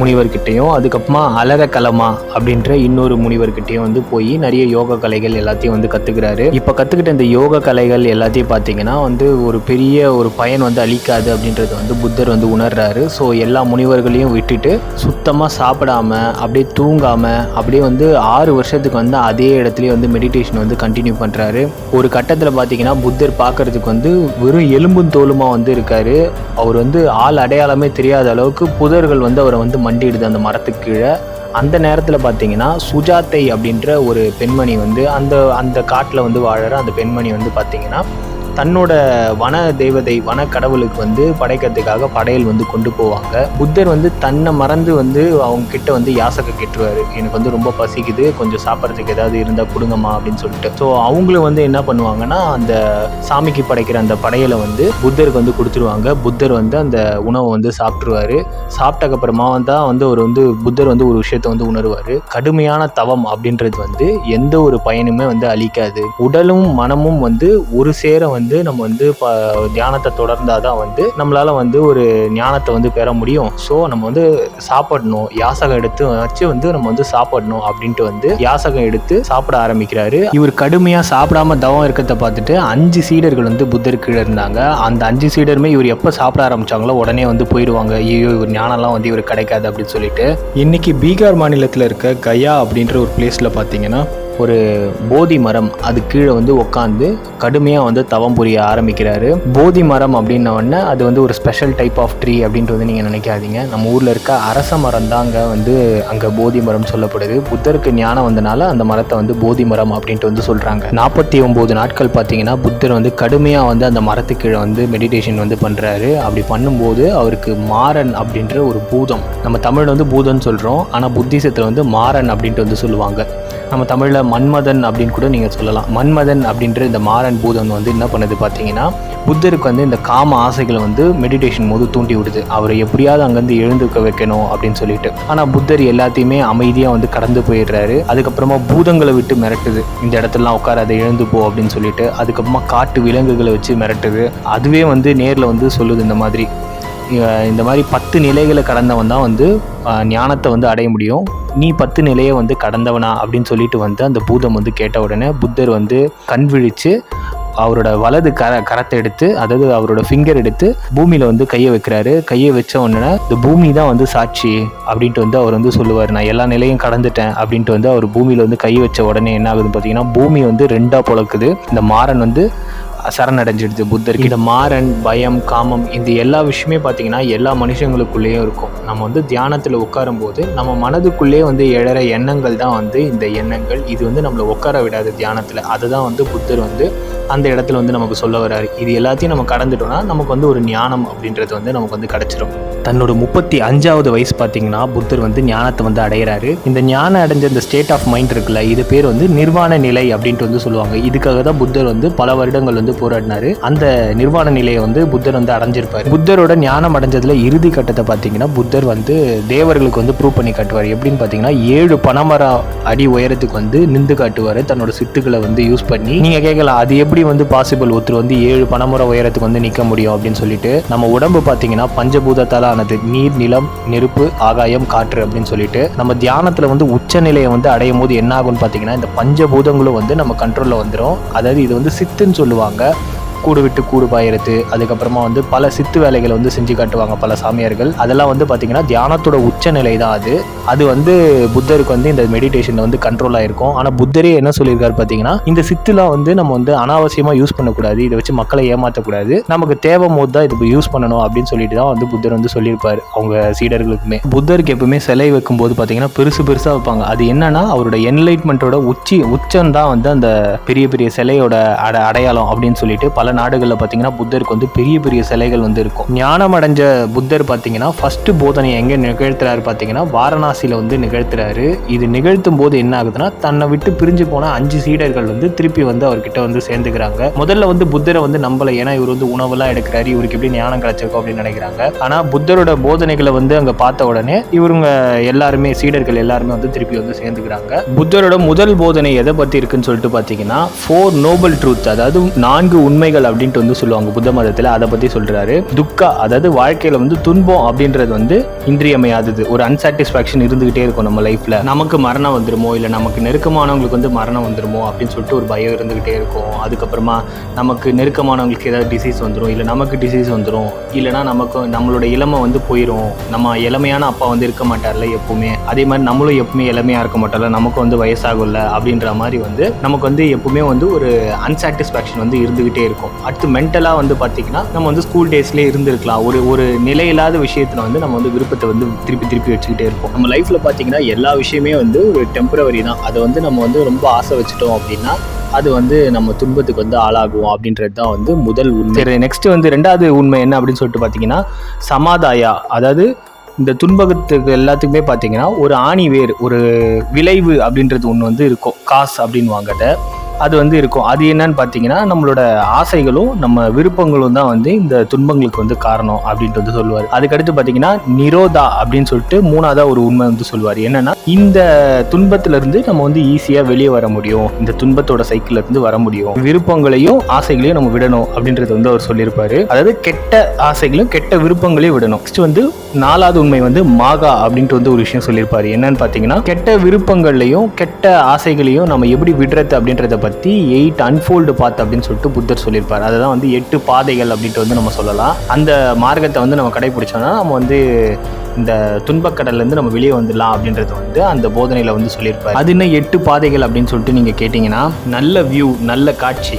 A: முனிவர்கிட்டையும் அதுக்கப்புறமா அலர கலமா அப்படின்ற இன்னொரு முனிவர்கிட்டையும் வந்து போய் நிறைய யோக கலைகள் எல்லாத்தையும் வந்து கற்றுக்கிறாரு இப்போ கற்றுக்கிட்ட இந்த யோக கலைகள் எல்லாத்தையும் பார்த்தீங்கன்னா வந்து ஒரு பெரிய ஒரு பயன் வந்து அளிக்காது அப்படின்றது வந்து புத்தர் வந்து உணர்றாரு. ஸோ எல்லா முனிவர்களையும் விட்டுட்டு சுத்தமாக சாப்பிடாம அப்படியே தூங்காம அப்படியே வந்து ஆறு வருஷத்துக்கு வந்து அதே இடத்துலயே வந்து மெடிடேஷன் வந்து கண்டினியூ பண்ணுறாரு ஒரு கட்டத்தில் பார்த்தீங்கன்னா புத்தர் பார்க்கறதுக்கு வந்து வெறும் எலும்பும் தோலுமா வந்து இருக்காரு. அவர் வந்து ஆள் அடையாளமே தெரியாத அளவுக்கு புதர்கள் வந்து அவரை வந்து மண்டிடுது அந்த மரத்துக்கு கீழே. அந்த நேரத்தில் பார்த்தீங்கன்னா சுஜாத்தை அப்படின்ற ஒரு பெண்மணி வந்து அந்த அந்த காட்டில் வந்து வாழற அந்த பெண்மணி வந்து பார்த்தீங்கன்னா தன்னோட வன தெய்வதை வன கடவுளுக்கு வந்து படைக்கிறதுக்காக படையல் வந்து கொண்டு போவாங்க. புத்தர் வந்து தன்னை மறந்து வந்து அவங்க கிட்ட வந்து யாசகம் கேட்டுருவாரு. எனக்கு வந்து ரொம்ப பசிக்குது கொஞ்சம் சாப்பிட்றதுக்கு ஏதாவது இருந்தால் கொடுங்கம்மா அப்படின்னு சொல்லிட்டு. ஸோ அவங்களும் வந்து என்ன பண்ணுவாங்கன்னா அந்த சாமிக்கு படைக்கிற அந்த படையலை வந்து புத்தருக்கு வந்து கொடுத்துருவாங்க. புத்தர் வந்து அந்த உணவை வந்து சாப்பிட்ருவாரு சாப்பிட்டக்கு அப்புறமா தான் வந்து அவர் வந்து புத்தர் வந்து ஒரு விஷயத்தை வந்து உணர்வார். கடுமையான தவம் அப்படின்றது வந்து எந்த ஒரு பயனுமே வந்து அழிக்காது. உடலும் மனமும் வந்து ஒரு சேர வந்து வந்து நம்ம வந்து ப தொடர்ந்தால் தான் வந்து நம்மளால வந்து ஒரு ஞானத்தை வந்து பெற முடியும். ஸோ நம்ம வந்து சாப்பிடணும். யாசகம் எடுத்து வச்சு வந்து நம்ம வந்து சாப்பிடணும் அப்படின்ட்டு வந்து யாசகம் எடுத்து சாப்பிட ஆரம்பிக்கிறாரு. இவர் கடுமையாக சாப்பிடாம தவம் இருக்கிறத பார்த்துட்டு அஞ்சு சீடர்கள் வந்து புத்தர் கீழே இருந்தாங்க. அந்த அஞ்சு சீடருமே இவர் எப்போ சாப்பிட ஆரம்பிச்சாங்களோ உடனே வந்து போயிடுவாங்க. ஐயோ இவர் ஞானம்லாம் வந்து இவர் கிடைக்காது அப்படின்னு சொல்லிட்டு. இன்னைக்கு பீகார் மாநிலத்தில் இருக்க கயா அப்படின்ற ஒரு பிளேஸில் பார்த்தீங்கன்னா ஒரு போதி மரம் அது கீழே வந்து உட்காந்து கடுமையாக வந்து தவம் புரிய ஆரம்பிக்கிறாரு. போதி மரம் அப்படின்ன அது வந்து ஒரு ஸ்பெஷல் டைப் ஆஃப் ட்ரீ அப்படின்ட்டு வந்து நீங்கள் நினைக்காதீங்க. நம்ம ஊரில் இருக்க அரச மரம் தாங்க வந்து அங்கே போதி மரம் சொல்லப்படுது. புத்தருக்கு ஞானம் வந்தனால அந்த மரத்தை வந்து போதி மரம் அப்படின்ட்டு வந்து சொல்கிறாங்க நாற்பத்தி ஒம்பது நாட்கள் பார்த்தீங்கன்னா புத்தர் வந்து கடுமையாக வந்து அந்த மரத்து கீழே வந்து மெடிடேஷன் வந்து பண்ணுறாரு அப்படி பண்ணும்போது அவருக்கு மாறன் அப்படின்ற ஒரு பூதம். நம்ம தமிழில் வந்து பூதம்னு சொல்கிறோம் ஆனால் புத்திசத்தில் வந்து மாறன் அப்படின்ட்டு வந்து சொல்லுவாங்க. நம்ம தமிழில் மன்மதன் அப்படின்னு கூட நீங்கள் சொல்லலாம். மன்மதன் அப்படின்ற இந்த மாறன் பூதம் வந்து என்ன பண்ணுது பார்த்தீங்கன்னா புத்தருக்கு வந்து இந்த காம ஆசைகளை வந்து மெடிடேஷன் போது தூண்டி விடுது. அவரை எப்படியாவது அங்கேருந்து எழுந்துக்க வைக்கணும் அப்படின்னு சொல்லிட்டு. ஆனால் புத்தர் எல்லாத்தையுமே அமைதியாக வந்து கடந்து போயிடுறாரு. அதுக்கப்புறமா பூதங்களை விட்டு மிரட்டுது. இந்த இடத்துலலாம் உட்காராத எழுந்து போ அப்படின்னு சொல்லிட்டு அதுக்கப்புறமா காட்டு விலங்குகளை வச்சு மிரட்டுது. அதுவே வந்து நேரில் வந்து சொல்லுது இந்த மாதிரி. இந்த மாதிரி பத்து நிலைகளை கடந்தவன் தான் வந்து ஞானத்தை வந்து அடைய முடியும். நீ பத்து நிலையை வந்து கடந்தவனா அப்படின்னு சொல்லிட்டு வந்து அந்த பூதம் வந்து கேட்ட உடனே புத்தர் வந்து கண் விழித்து அவரோட வலது கர கரத்தை எடுத்து அதாவது அவரோட ஃபிங்கர் எடுத்து பூமியில் வந்து கையை வைக்கிறாரு. கையை வச்ச உடனே இந்த பூமி தான் வந்து சாட்சி அப்படின்ட்டு வந்து அவர் வந்து சொல்லுவார். நான் எல்லா நிலையும் கடந்துட்டேன் அப்படின்ட்டு வந்து அவர் பூமியில் வந்து கை வச்ச உடனே என்ன ஆகுதுன்னு பார்த்தீங்கன்னா பூமி வந்து ரெண்டாக பொழக்குது. இந்த மாறன் வந்து சரணடைஞ்சிடுது புத்தருக்கு இந்த மாறன் பயம் காமம் இந்த எல்லா விஷயமே பார்த்தீங்கன்னா எல்லா மனுஷங்களுக்குள்ளேயும் இருக்கும். நம்ம வந்து தியானத்தில் உட்காரும்போது நம்ம மனதுக்குள்ளேயே வந்து எழற எண்ணங்கள் தான் வந்து இந்த எண்ணங்கள். இது வந்து நம்மளை உட்கார விடாது தியானத்தில். அதுதான் வந்து புத்தர் வந்து அந்த இடத்துல வந்து நமக்கு சொல்ல வராரு. இது எல்லாத்தையும் நம்ம கடந்துட்டோம்னா நமக்கு வந்து ஒரு ஞானம் அப்படின்றது வந்து நமக்கு வந்து கிடைச்சிரும். தன்னோட முப்பத்தி அஞ்சாவது வயசு பார்த்தீங்கன்னா புத்தர் வந்து ஞானத்தை வந்து அடைகிறாரு இந்த ஞானம் அடைஞ்ச இந்த ஸ்டேட் ஆஃப் மைண்ட் இருக்குல்ல இது பேர் வந்து நிர்வாண நிலை அப்படின்ட்டு வந்து சொல்லுவாங்க. இதுக்காக தான் புத்தர் வந்து பல வருடங்கள் வந்து போராடினாரு. அந்த நிர்வாண நிலையை வந்து புத்தர் வந்து அடைஞ்சிருப்பாரு. புத்தரோட ஞானம் அடைஞ்சதுல இறுதி கட்டத்தை பார்த்தீங்கன்னா புத்தர் வந்து தேவர்களுக்கு வந்து ப்ரூவ் பண்ணி காட்டுவார். எப்படின்னு பார்த்தீங்கன்னா ஏழு பனைமர அடி உயரத்துக்கு வந்து நின்று காட்டுவார். தன்னோட சித்துக்களை வந்து யூஸ் பண்ணி நீங்க கேட்கலாம் அது எப்படி வந்து பாசிபிள் ஒருத்தர் வந்து ஏழு பனைமர உயரத்துக்கு வந்து நிற்க முடியும்? அப்படின்னு சொல்லிட்டு நம்ம உடம்பு பார்த்தீங்கன்னா பஞ்சபூதத்தால் ஆனது நீர் நிலம் நெருப்பு ஆகாயம் காற்று அப்படின்னு சொல்லிட்டு நம்ம தியானத்தில் வந்து உச்சநிலையை வந்து அடையும் போது என்ன ஆகும்னு பார்த்தீங்கன்னா இந்த பஞ்சபூதங்களும் வந்து நம்ம கண்ட்ரோலில் வந்துடும் அதாவது இது வந்து சித்துன்னு சொல்லுவாங்க. 诶 கூடு விட்டு கூடு பாயிறது அதுக்கப்புறமா வந்து பல சித்து வேலைகளை வந்து செஞ்சு காட்டுவாங்க பல சாமியார்கள். அதெல்லாம் வந்து பார்த்தீங்கன்னா தியானத்தோட உச்சநிலை தான் அது. அது வந்து புத்தருக்கு வந்து இந்த மெடிடேஷனில் வந்து கண்ட்ரோல் ஆகிருக்கும் ஆனால் புத்தரே என்ன சொல்லியிருக்காரு பார்த்தீங்கன்னா இந்த சித்துலாம் வந்து நம்ம வந்து அனாவசியமாக யூஸ் பண்ணக்கூடாது. இதை வச்சு மக்களை ஏமாற்றக்கூடாது நமக்கு தேவை போது தான் இது யூஸ் பண்ணணும் அப்படின்னு சொல்லிட்டு தான் வந்து புத்தர் வந்து சொல்லியிருப்பார் அவங்க சீடர்களுக்குமே. புத்தருக்கு எப்பவுமே சிலை வைக்கும்போது பார்த்தீங்கன்னா பெருசு பெருசாக வைப்பாங்க. அது என்னன்னா அவரோட என்லைட்மெண்ட்டோட உச்சி உச்சம் தான் வந்து அந்த பெரிய பெரிய சிலையோட அட அடையாளம் அப்படின்னு சொல்லிட்டு பல நாடுகளில் பார்த்தீங்கன்னா புத்தருக்கு வந்து பெரிய பெரிய சிலைகள் வந்து இருக்கும். ஞானம் அடைஞ்ச புத்தர் பார்த்தீங்கன்னா ஃபஸ்ட்டு போதனை எங்கே நிகழ்த்துறாரு பார்த்தீங்கன்னா வாரணாசியில் வந்து நிகழ்த்துறாரு. இது நிகழ்த்தும் போது என்ன ஆகுதுன்னா தன்னை விட்டு பிரிஞ்சு போன அஞ்சு சீடர்கள் வந்து திருப்பி வந்து அவர்கிட்ட வந்து சேர்ந்துக்கிறாங்க. முதல்ல வந்து புத்தரை வந்து நம்பல. ஏன்னா இவர் வந்து உணவெல்லாம் எடுக்கிறாரு. இவருக்கு எப்படி ஞானம் கிடைச்சிருக்கும் அப்படின்னு நினைக்கிறாங்க. ஆனால் புத்தரோட போதனைகளை வந்து அங்கே பார்த்த உடனே இவருங்க எல்லாருமே சீடர்கள் எல்லாருமே வந்து திருப்பி வந்து சேர்ந்துக்கிறாங்க. புத்தரோட முதல் போதனை எதை பற்றி இருக்குன்னு சொல்லிட்டு பார்த்தீங்கன்னா ஃபோர் நோபல் ட்ரூத் அதாவது நான்கு உண்மைகள் அப்படின்ட்டு வந்து சொல்லுவாங்க புத்த மதத்தில். அதை பற்றி சொல்கிறாரு துக்கா அதாவது வாழ்க்கையில் வந்து துன்பம் அப்படின்றது வந்து இன்றியமையாதது. ஒரு அன்சாட்டிஸ்ஃபேக்ஷன் இருந்துகிட்டே இருக்கும் நம்ம லைஃப்பில் நமக்கு மரணம் வந்துருமோ இல்லை நமக்கு நெருக்கமானவங்களுக்கு வந்து மரணம் வந்துருமோ அப்படின்னு சொல்லிட்டு ஒரு பயம் இருந்துகிட்டே இருக்கும். அதுக்கப்புறமா நமக்கு நெருக்கமானவங்களுக்கு ஏதாவது டிசீஸ் வந்துடும் இல்லை நமக்கு டிசீஸ் வந்துடும் இல்லைனா நமக்கு நம்மளோட இளமை வந்து போயிடும் நம்ம இளமையான அப்பா வந்து இருக்க மாட்டார்ல எப்பவுமே. அதே மாதிரி நம்மளும் எப்பவுமே இளமையாக இருக்க மாட்டோம்ல நமக்கு வந்து வயசாகும்ல அப்படின்ற மாதிரி வந்து நமக்கு வந்து எப்பவுமே வந்து ஒரு அன்சாட்டிஸ்ஃபேக்ஷன் வந்து இருந்துகிட்டே இருக்கும். அடுத்து மென்டலாக வந்து பார்த்தீங்கன்னா நம்ம வந்து ஸ்கூல் டேஸ்லேயே இருந்திருக்கலாம். ஒரு ஒரு நிலையில்லாத விஷயத்தில் வந்து நம்ம வந்து விருப்பத்தை வந்து திருப்பி திருப்பி வச்சுக்கிட்டே இருப்போம். நம்ம லைஃப்பில் பார்த்தீங்கன்னா எல்லா விஷயமே வந்து ஒரு டெம்பரவரி தான். அதை வந்து நம்ம வந்து ரொம்ப ஆசை வச்சுட்டோம் அப்படின்னா அது வந்து நம்ம துன்பத்துக்கு வந்து ஆளாகும் அப்படின்றது தான் வந்து முதல் உண்மை. சரி நெக்ஸ்ட் வந்து ரெண்டாவது உண்மை என்ன அப்படின்னு சொல்லிட்டு பார்த்தீங்கன்னா சமாதாயா. அதாவது இந்த துன்பகத்துக்கு எல்லாத்துக்குமே பார்த்தீங்கன்னா ஒரு ஆணி வேர் ஒரு விளைவு அப்படின்றது ஒன்று வந்து இருக்கும். காசு அப்படின்வாங்க அதை. அது வந்து இருக்கும். அது என்னன்னு பார்த்தீங்கன்னா நம்மளோட ஆசைகளும் நம்ம விருப்பங்களும் தான் வந்து இந்த துன்பங்களுக்கு வந்து காரணம் அப்படின்ட்டு வந்து சொல்லுவார். அதுக்கடுத்து பார்த்தீங்கன்னா நிரோதா அப்படின்னு சொல்லிட்டு மூணாவதா ஒரு உண்மை வந்து சொல்லுவார். என்னன்னா இந்த துன்பத்திலிருந்து நம்ம வந்து ஈஸியாக வெளியே வர முடியும். இந்த துன்பத்தோட சைக்கிள்லேருந்து வர முடியும். விருப்பங்களையும் ஆசைகளையும் நம்ம விடணும் அப்படின்றது வந்து அவர் சொல்லியிருப்பாரு. அதாவது கெட்ட ஆசைகளையும் கெட்ட விருப்பங்களையும் விடணும். நெக்ஸ்ட் வந்து நாலாவது உண்மை வந்து மாகா அப்படின்ட்டு வந்து ஒரு விஷயம் சொல்லியிருப்பாரு. என்னன்னு பார்த்தீங்கன்னா கெட்ட விருப்பங்களையும் கெட்ட ஆசைகளையும் நம்ம எப்படி விடுறது அப்படின்றத பற்றி பற்றி எயிட் அன்ஃபோல்டு பாத் அப்படின்னு சொல்லிட்டு புத்தர் சொல்லியிருப்பார். அதுதான் வந்து எட்டு பாதைகள் அப்படின்ட்டு வந்து நம்ம சொல்லலாம். அந்த மார்க்கத்தை வந்து நம்ம கடைபிடிச்சோம்னா நம்ம வந்து இந்த துன்பக்கடல்லேருந்து நம்ம வெளியே வந்துடலாம் அப்படின்றது வந்து அந்த போதனையில் வந்து சொல்லியிருப்பார். அது என்ன எட்டு பாதைகள் அப்படின்னு சொல்லிட்டு நீங்கள் கேட்டிங்கன்னா நல்ல வியூ நல்ல காட்சி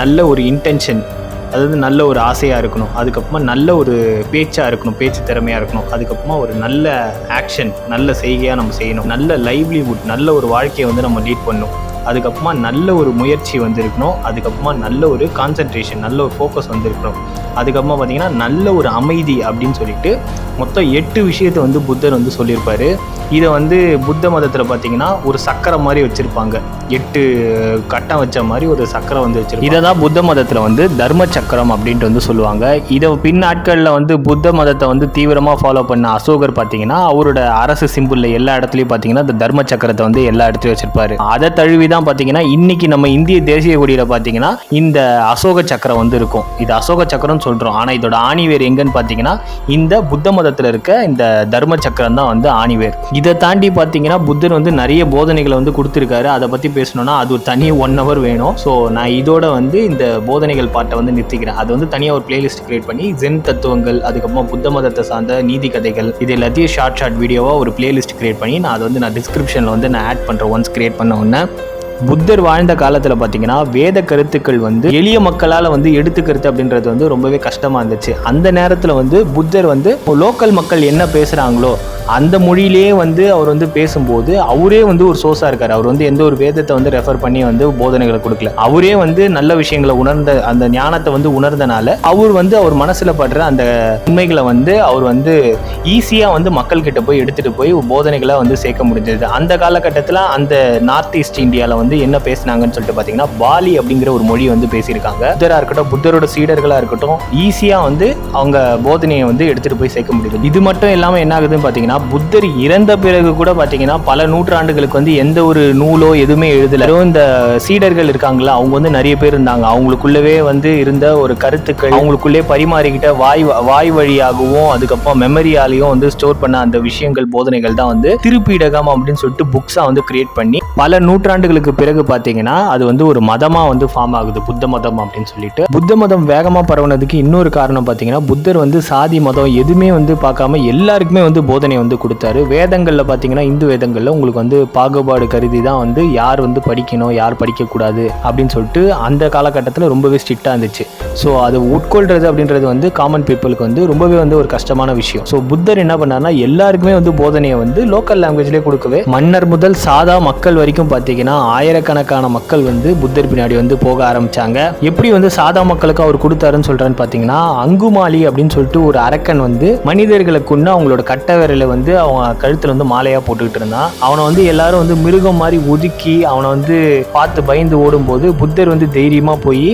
A: நல்ல ஒரு இன்டென்ஷன் அதாவது நல்ல ஒரு ஆசையாக இருக்கணும். அதுக்கப்புறமா நல்ல ஒரு பேச்சாக இருக்கணும் பேச்சு திறமையாக இருக்கணும். அதுக்கப்புறமா ஒரு நல்ல ஆக்ஷன் நல்ல செய்கையாக நம்ம செய்யணும். நல்ல லைவ்லிஹுட் நல்ல ஒரு வாழ்க்கையை வந்து நம்ம லீட் பண்ணணும். அதுக்கப்புறமா நல்ல ஒரு முயற்சி வந்திருக்கணும். அதுக்கப்புறமா நல்ல ஒரு கான்சன்ட்ரேஷன் நல்ல ஒரு ஃபோக்கஸ் வந்திருக்கணும். அதுக்கப்புறமா பார்த்தீங்கன்னா நல்ல ஒரு அமைதி அப்படின்னு சொல்லிட்டு மொத்தம் எட்டு விஷயத்தை வந்து புத்தர் வந்து சொல்லியிருப்பார். இதை வந்து புத்த மதத்தில் பார்த்தீங்கன்னா ஒரு சக்கரை மாதிரி வச்சுருப்பாங்க. எட்டு கட்டம் வச்ச மாதிரி ஒரு சக்கரை வந்து வச்சுருப்பாங்க. இதை தான் புத்த மதத்தில் வந்து தர்ம சக்கரம் அப்படின்ட்டு வந்து சொல்லுவாங்க. இதை பின் நாட்களில் வந்து புத்த மதத்தை வந்து தீவிரமாக ஃபாலோ பண்ண அசோகர் பார்த்தீங்கன்னா அவரோட அரசு சிம்பிளில் எல்லா இடத்துலையும் பார்த்தீங்கன்னா இந்த தர்ம சக்கரத்தை வந்து எல்லா இடத்துலையும் வச்சுருப்பாரு. அதை தழுவி தான் பார்த்தீங்கன்னா இன்னைக்கு நம்ம இந்திய தேசிய கொடியில் பார்த்தீங்கன்னா இந்த அசோக சக்கரம் வந்து இருக்கும். இது அசோக சக்கரம்னு சொல்கிறோம் ஆனால் இதோட ஆணிவேர் எங்கன்னு பார்த்தீங்கன்னா இந்த புத்த மதத்தில் இருக்க இந்த தர்ம சக்கரம் தான் வந்து ஆணிவேர். இதை தாண்டி பார்த்தீங்கன்னா புத்தர் வந்து நிறைய போதனைகளை வந்து கொடுத்துருக்காரு. அதை பற்றி பேசணும்னா அது ஒரு தனி ஒன் ஹவர் வேணும். ஸோ நான் இதோட வந்து இந்த போதனைகள் பாட்டை வந்து நிறுத்திக்கிறேன். அது வந்து தனியாக ஒரு பிளேலிஸ்ட் கிரியேட் பண்ணி ஜென் தத்துவங்கள் அதுக்கப்புறமா புத்த மதத்தை சார்ந்த நீதி கதைகள் இது எல்லாத்தையும் ஷார்ட் ஷார்ட் வீடியோவாக ஒரு பிளேலிஸ்ட் கிரியேட் பண்ணி நான் அதை வந்து நான் டிஸ்கிரிப்ஷனில் வந்து நான் ஆட் பண்ணுறேன் ஒன்ஸ் கிரியேட் பண்ண உடனே. புத்தர் வாழ்ந்த காலத்தில் பார்த்தீங்கன்னா வேத கருத்துக்கள் வந்து எளிய மக்களால் வந்து எடுத்துக்கிறது அப்படின்றது வந்து ரொம்பவே கஷ்டமாக இருந்துச்சு. அந்த நேரத்தில் வந்து புத்தர் வந்து லோக்கல் மக்கள் என்ன பேசுகிறாங்களோ அந்த மொழியிலேயே வந்து அவர் வந்து பேசும்போது அவரே வந்து ஒரு சோர்ஸாக இருக்கார். அவர் வந்து எந்த ஒரு வேதத்தை வந்து ரெஃபர் பண்ணி வந்து போதனைகளை கொடுக்கல. அவரே வந்து நல்ல விஷயங்களை உணர்ந்த அந்த ஞானத்தை வந்து உணர்ந்தனால அவர் வந்து அவர் மனசில் படுற அந்த உண்மைகளை வந்து அவர் வந்து ஈஸியாக வந்து மக்கள்கிட்ட போய் எடுத்துகிட்டு போய் போதனைகளை வந்து சேர்க்க முடிஞ்சது. அந்த காலகட்டத்தில் அந்த நார்த் ஈஸ்ட் இந்தியாவில் வந்து வந்து என்ன பேசுனாங்கன்னு சொல்லிட்டு பார்த்தீங்கன்னா பாலி அப்படிங்கிற ஒரு மொழி வந்து பேசியிருக்காங்க. புத்தராக இருக்கட்டும் புத்தரோட சீடர்களாக இருக்கட்டும் ஈஸியாக வந்து அவங்க போதனையை வந்து எடுத்துகிட்டு போய் சேர்க்க முடியுது. இது மட்டும் இல்லாமல் என்ன ஆகுதுன்னு பார்த்தீங்கன்னா புத்தர் இறந்த பிறகு கூட பார்த்தீங்கன்னா பல நூற்றாண்டுகளுக்கு வந்து எந்த ஒரு நூலோ எதுவுமே எழுதல. இந்த சீடர்கள் இருக்காங்களா அவங்க வந்து நிறைய பேர் இருந்தாங்க. அவங்களுக்குள்ளவே வந்து இருந்த ஒரு கருத்துக்கள் அவங்களுக்குள்ளே பரிமாறிக்கிட்ட வாய் வாய் வழியாகவும் அதுக்கப்புறம் மெமரியாலையும் வந்து ஸ்டோர் பண்ண அந்த விஷயங்கள் போதனைகள் தான் வந்து திருப்பீடகம் அப்படின்னு சொல்லிட்டு புக்ஸாக வந்து கிரியேட் பண்ணி பல நூற்றாண்டுகளுக்கு பிறகு பார்த்தீங்கன்னா அது வந்து ஒரு மதமாக வந்து ஃபார்ம் ஆகுது புத்த மதம் அப்படின்னு சொல்லிட்டு. புத்த மதம் வேகமாக பரவுனதுக்கு இன்னொரு காரணம் பார்த்தீங்கன்னா புத்தர் வந்து சாதி மதம் எதுவுமே வந்து பார்க்காம எல்லாருக்குமே வந்து போதனை வந்து கொடுத்தாரு. வேதங்களில் பார்த்தீங்கன்னா இந்து வேதங்களில் உங்களுக்கு வந்து பாகுபாடு கருதி தான் வந்து யார் வந்து படிக்கணும் யார் படிக்கக்கூடாது அப்படின்னு சொல்லிட்டு அந்த காலகட்டத்தில் ரொம்பவே ஸ்ட்ரிக்டாக இருந்துச்சு. ஸோ அது உட்கொள்றது அப்படின்றது வந்து காமன் பீப்புளுக்கு வந்து ரொம்பவே வந்து ஒரு கஷ்டமான விஷயம். ஸோ புத்தர் என்ன பண்ணார்னா எல்லாருக்குமே வந்து போதனையை வந்து லோக்கல் லாங்குவேஜ்லேயே கொடுக்கவே மன்னர் முதல் சாதா மக்கள் வரைக்கும் பார்த்தீங்கன்னா ஆயிரக்கணக்கான மக்கள் வந்து புத்தர் பின்னாடி வந்து போக ஆரம்பிச்சாங்க. எப்படி வந்து சாதா மக்களுக்கு அவர் கொடுத்தாருன்னு சொல்றான்னு பாத்தீங்கன்னா அங்குமாலி அப்படின்னு சொல்லிட்டு ஒரு அரக்கன் வந்து மனிதர்களை கொண்டு அவங்களோட கட்ட வந்து அவன் கழுத்தில் வந்து மாலையாக போட்டுக்கிட்டு இருந்தான். அவனை வந்து எல்லாரும் வந்து மிருகம் மாதிரி ஒதுக்கி அவனை வந்து பார்த்து பயந்து ஓடும்போது புத்தர் வந்து தைரியமாக போய்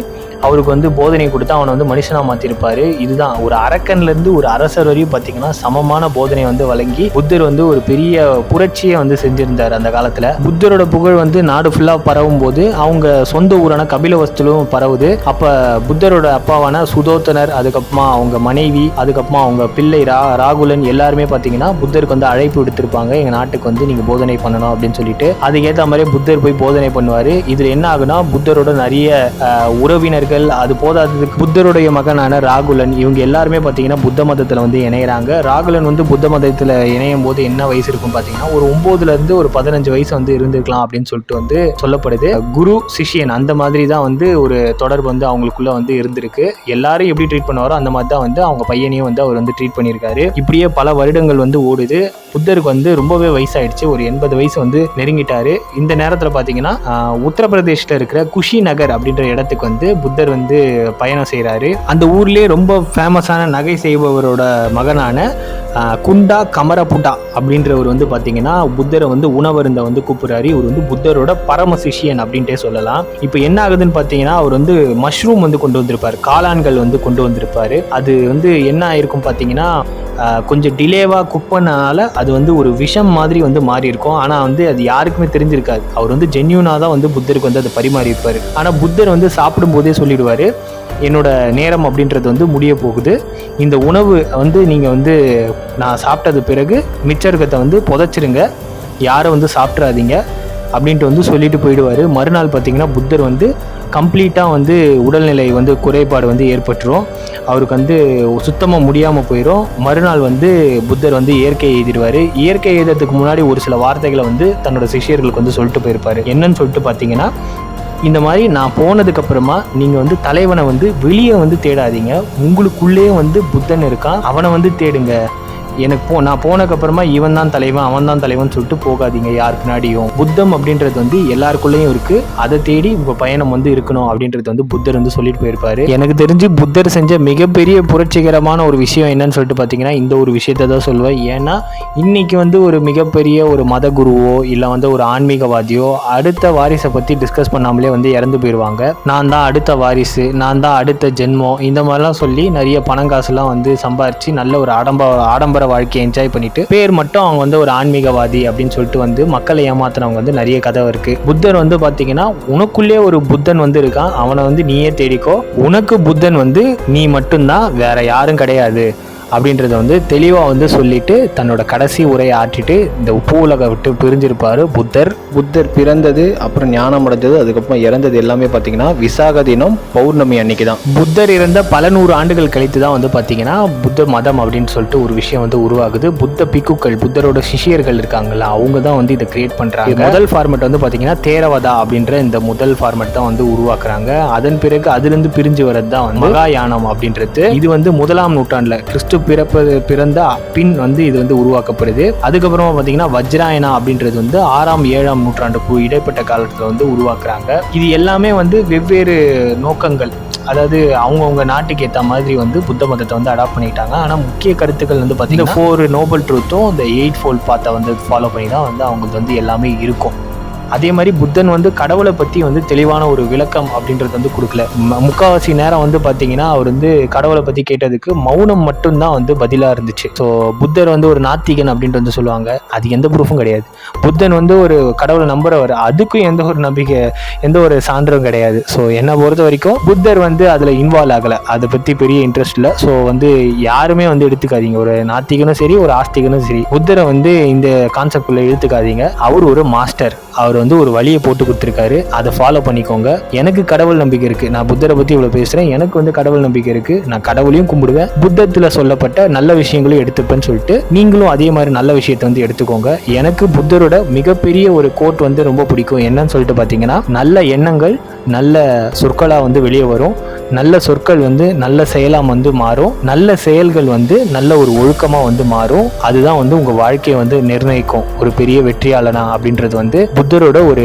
A: அவருக்கு வந்து போதனை கொடுத்து அவனை வந்து மனுஷனாக மாற்றிருப்பார் இதுதான். ஒரு அரக்கன்லேருந்து ஒரு அரசர் வரையும் பார்த்தீங்கன்னா சமமான போதனை வந்து வழங்கி புத்தர் வந்து ஒரு பெரிய புரட்சியை வந்து செஞ்சிருந்தார் அந்த காலத்தில். புத்தரோட புகழ் வந்து நாடு ஃபுல்லாக பரவும் போது அவங்க சொந்த ஊரான கபிலவஸ்துலும் பரவுது. அப்போ புத்தரோட அப்பாவான சுதோத்தனர் அதுக்கப்புறமா அவங்க மனைவி அதுக்கப்புறமா அவங்க பிள்ளை ரா ராகுலன் எல்லாருமே பார்த்தீங்கன்னா புத்தருக்கு வந்து அழைப்பு விடுத்திருப்பாங்க. எங்கள் நாட்டுக்கு வந்து நீங்கள் போதனை பண்ணணும் அப்படின்னு சொல்லிட்டு. அதுக்கேற்ற மாதிரி புத்தர் போய் போதனை பண்ணுவார். இதில் என்ன ஆகுனா புத்தரோட நிறைய உறவினர் உறவினர்கள் அது போதாததுக்கு புத்தருடைய மகனான ராகுலன் இவங்க எல்லாருமே பார்த்தீங்கன்னா புத்த மதத்தில் வந்து இணையறாங்க. ராகுலன் வந்து புத்த மதத்தில் இணையும் போது என்ன வயசு இருக்கும் பார்த்தீங்கன்னா ஒரு ஒம்போதுலேருந்து ஒரு பதினஞ்சு வயசு வந்து இருந்திருக்கலாம் அப்படின்னு சொல்லிட்டு வந்து சொல்லப்படுது. குரு சிஷ்யன் அந்த மாதிரி தான் வந்து ஒரு தொடர்பு வந்து அவங்களுக்குள்ள வந்து இருந்திருக்கு. எல்லாரும் எப்படி ட்ரீட் பண்ணுவாரோ அந்த மாதிரி தான் வந்து அவங்க பையனையும் வந்து அவர் வந்து ட்ரீட் பண்ணியிருக்காரு. இப்படியே பல வருடங்கள் வந்து ஓடுது. புத்தருக்கு வந்து ரொம்பவே வயசாயிடுச்சு. ஒரு எண்பது வயசு வந்து நெருங்கிட்டாரு. இந்த நேரத்தில் பார்த்தீங்கன்னா ஆஹ், இருக்கிற குஷி நகர் அப்படின்ற இடத்துக்கு வந்து புத்த புத்தர் வந்து பயணம் செய்கிறாரு அந்த ஊர்லேயே ரொம்ப ஃபேமஸான நகை செய்பவரோட மகனான குண்டா கமரபுட்டா அப்படின்றவர் வந்து பார்த்தீங்கன்னா புத்தரை வந்து உணவருந்த வந்து கூப்பிடுறாரு. இவர் வந்து புத்தரோட பரம சிஷியன் அப்படின்ட்டே சொல்லலாம். இப்போ என்ன ஆகுதுன்னு பார்த்தீங்கன்னா அவர் வந்து மஷ்ரூம் வந்து கொண்டு வந்திருப்பார். காளான்கள் வந்து கொண்டு வந்திருப்பார். அது வந்து என்ன ஆயிருக்கும் பார்த்தீங்கன்னா கொஞ்சம் டிலேவாக குக் பண்ணனால அது வந்து ஒரு விஷம் மாதிரி வந்து மாறி இருக்கும் ஆனால் வந்து அது யாருக்குமே தெரிஞ்சிருக்காது. அவர் வந்து ஜென்யூனாக தான் வந்து புத்தருக்கு வந்து அதை பரிமாறி இருப்பார். ஆனால் புத்தர் வந்து சாப்பிடும்போதே சொல்லிடுவார் என்னோட நேரம் அப்படின்றது வந்து முடிய போகுது. இந்த உணவு வந்து நீங்கள் வந்து நான் சாப்பிட்டது பிறகு மிச்சருக்கத்தை வந்து புதைச்சிருங்க. யாரும் வந்து சாப்பிட்றாதீங்க அப்படின்ட்டு வந்து சொல்லிட்டு போயிடுவார். மறுநாள் பார்த்தீங்கன்னா புத்தர் வந்து கம்ப்ளீட்டாக வந்து உடல்நிலை வந்து குறைபாடு வந்து ஏற்பட்டுரும். அவருக்கு வந்து சுத்தமாக முடியாமல் போயிடும் மறுநாள் வந்து புத்தர் வந்து இயற்கை எழுதிடுவார். இயற்கை எழுதுறதுக்கு முன்னாடி ஒரு சில வார்த்தைகளை வந்து தன்னோட சிஷ்யர்களுக்கு வந்து சொல்லிட்டு போயிருப்பாரு. என்னன்னு சொல்லிட்டு பார்த்தீங்கன்னா இந்த மாதிரி நான் போனதுக்கப்புறமா நீங்கள் வந்து தலைவனை வந்து வெளியே வந்து தேடாதீங்க. உங்களுக்குள்ளேயே வந்து புத்தன் இருக்கான். அவனை வந்து தேடுங்க. எனக்கு போ நான் போனதுக்கப்புறமா இவன் தான் தலைவன் அவன் தான் தலைவன் சொல்லிட்டு போகாதீங்க யார் பின்னாடியும். புத்தம் அப்படின்றது வந்து எல்லாருக்குள்ளேயும் இருக்குது அதை தேடி உங்கள் பயணம் வந்து இருக்கணும் அப்படின்றது வந்து புத்தர் வந்து சொல்லிட்டு போயிருப்பாரு. எனக்கு தெரிஞ்சு புத்தர் செஞ்ச மிகப்பெரிய புரட்சிகரமான ஒரு விஷயம் என்னன்னு சொல்லிட்டு பார்த்தீங்கன்னா இந்த ஒரு விஷயத்த தான் சொல்லுவேன். ஏன்னா இன்னைக்கு வந்து ஒரு மிகப்பெரிய ஒரு மத குருவோ இல்லை வந்து ஒரு ஆன்மீகவாதியோ அடுத்த வாரிசை பற்றி டிஸ்கஸ் பண்ணாமலே வந்து இறந்து போயிடுவாங்க நான் தான் அடுத்த வாரிசு நான் தான் அடுத்த ஜென்மம் இந்த மாதிரிலாம் சொல்லி நிறைய பணம் காசுலாம் வந்து சம்பாரிச்சு நல்ல ஒரு ஆடம்ப ஆடம்பர வாழ்க்கையை என்ஜாய் பண்ணிட்டு பேர் மட்டும் அவங்க வந்து ஒரு ஆன்மீகவாதி அப்படின்னு சொல்லிட்டு வந்து மக்களை ஏமாத்தினவங்க வந்து நிறைய கதை இருக்கு. புத்தர் வந்து பாத்தீங்கன்னா உனக்குள்ளே ஒரு புத்தன் வந்து இருக்கான். அவனை வந்து நீயே தேடிக்கோ. உனக்கு புத்தன் வந்து நீ மட்டும்தான் வேற யாரும் கிடையாது. அப்படின்றத வந்து தெளிவாக வந்து சொல்லிட்டு தன்னோட கடைசி உரையை ஆற்றிட்டு இந்த உப்பு உலகை விட்டு பிரிஞ்சிருப்பாரு புத்தர்.
B: புத்தர் பிறந்தது அப்புறம் ஞானம் அடைஞ்சது அதுக்கப்புறம் இறந்தது எல்லாமே பார்த்தீங்கன்னா விசாக தினம் பௌர்ணமி அன்னைக்கு தான்
A: புத்தர் இறந்த பல நூறு ஆண்டுகள் கழித்து தான் வந்து பார்த்தீங்கன்னா புத்த மதம் அப்படின்னு சொல்லிட்டு ஒரு விஷயம் வந்து உருவாகுது. புத்த பிக்குக்கள் புத்தரோட சிஷியர்கள் இருக்காங்கல்ல அவங்க தான் வந்து இதை கிரியேட் பண்ணுறாங்க முதல் ஃபார்மெட் வந்து பார்த்தீங்கன்னா தேரவதா அப்படின்ற இந்த முதல் ஃபார்மெட் தான் வந்து உருவாக்குறாங்க. அதன் பிறகு அதுலேருந்து பிரிஞ்சு வரது தான் வந்து மகாயானம் அப்படின்றது. இது வந்து முதலாம் நூற்றாண்டில் கிறிஸ்து பிறப்பது பிறந்த பின் வந்து இது வந்து உருவாக்கப்படுது. அதுக்கப்புறமா பார்த்தீங்கன்னா வஜ்ராயனா அப்படின்றது வந்து ஆறாம் ஏழாம் நூற்றாண்டுக்கு இடைப்பட்ட காலத்தில் வந்து உருவாக்குறாங்க. இது எல்லாமே வந்து வெவ்வேறு நோக்கங்கள். அதாவது அவங்கவுங்க நாட்டுக்கு ஏற்ற மாதிரி வந்து புத்த மதத்தை வந்து அடாப்ட் பண்ணிக்கிட்டாங்க. ஆனால் முக்கிய கருத்துக்கள் வந்து பார்த்தீங்கன்னா ஃபோர் நோபல் ட்ரூத்தும் இந்த எயிட் ஃபோல்ட் பாத்தை வந்து ஃபாலோ பண்ணி தான் வந்து அவங்களுக்கு வந்து எல்லாமே இருக்கும். அதே மாதிரி புத்தன் வந்து கடவுளை பற்றி வந்து தெளிவான ஒரு விளக்கம் அப்படின்றது வந்து கொடுக்கல. முக்கால்வாசி முக்காவாசி நேரம் வந்து பார்த்தீங்கன்னா அவர் வந்து கடவுளை பற்றி கேட்டதுக்கு மௌனம் மட்டும்தான் வந்து பதிலாக இருந்துச்சு. ஸோ புத்தர் வந்து ஒரு நாத்திகன் அப்படின்ட்டு வந்து சொல்லுவாங்க. அது எந்த ப்ரூஃபும் கிடையாது. புத்தன் வந்து ஒரு கடவுளை நம்புறவர். அதுக்கும் எந்த ஒரு நம்பிக்கை எந்த ஒரு சான்றும் கிடையாது. ஸோ என்னை பொறுத்த வரைக்கும் புத்தர் வந்து அதில் இன்வால்வ் ஆகலை. அதை பற்றி பெரிய இன்ட்ரெஸ்ட் இல்லை. ஸோ வந்து யாருமே வந்து எடுத்துக்காதீங்க. ஒரு நாத்திகனும் சரி ஒரு ஆஸ்திகனும் சரி. புத்தரை வந்து இந்த கான்செப்ட்குள்ளே எடுத்துக்காதீங்க அவர் ஒரு மாஸ்டர் அவர் வந்து ஒரு வழியை போட்டு கொடுத்துருக்காரு. அதை ஃபாலோ பண்ணிக்கோங்க. எனக்கு கடவுள் நம்பிக்கை இருக்குது நான் புத்தரை பற்றி இவ்வளோ பேசுகிறேன் எனக்கு வந்து கடவுள் நம்பிக்கை இருக்குது நான் கடவுளையும் கும்பிடுவேன். புத்தத்தில் சொல்லப்பட்ட நல்ல விஷயங்களையும் எடுத்துப்பேன்னு சொல்லிட்டு நீங்களும் அதே மாதிரி நல்ல விஷயத்தை வந்து எடுத்துக்கோங்க. எனக்கு புத்தரோட மிகப்பெரிய ஒரு கோட் வந்து ரொம்ப பிடிக்கும். என்னன்னு சொல்லிட்டு பார்த்தீங்கன்னா நல்ல எண்ணங்கள் நல்ல சொற்களாக வந்து வெளியே வரும். நல்ல சொற்கள் வந்து நல்ல செயலாக வந்து மாறும். நல்ல செயல்கள் வந்து நல்ல ஒரு ஒழுக்கமாக வந்து மாறும். அதுதான் வந்து உங்கள் வாழ்க்கையை வந்து நிர்ணயிக்கும். ஒரு பெரிய வெற்றியாளனா அப்படின்றது வந்து புத்தரோட ஒரு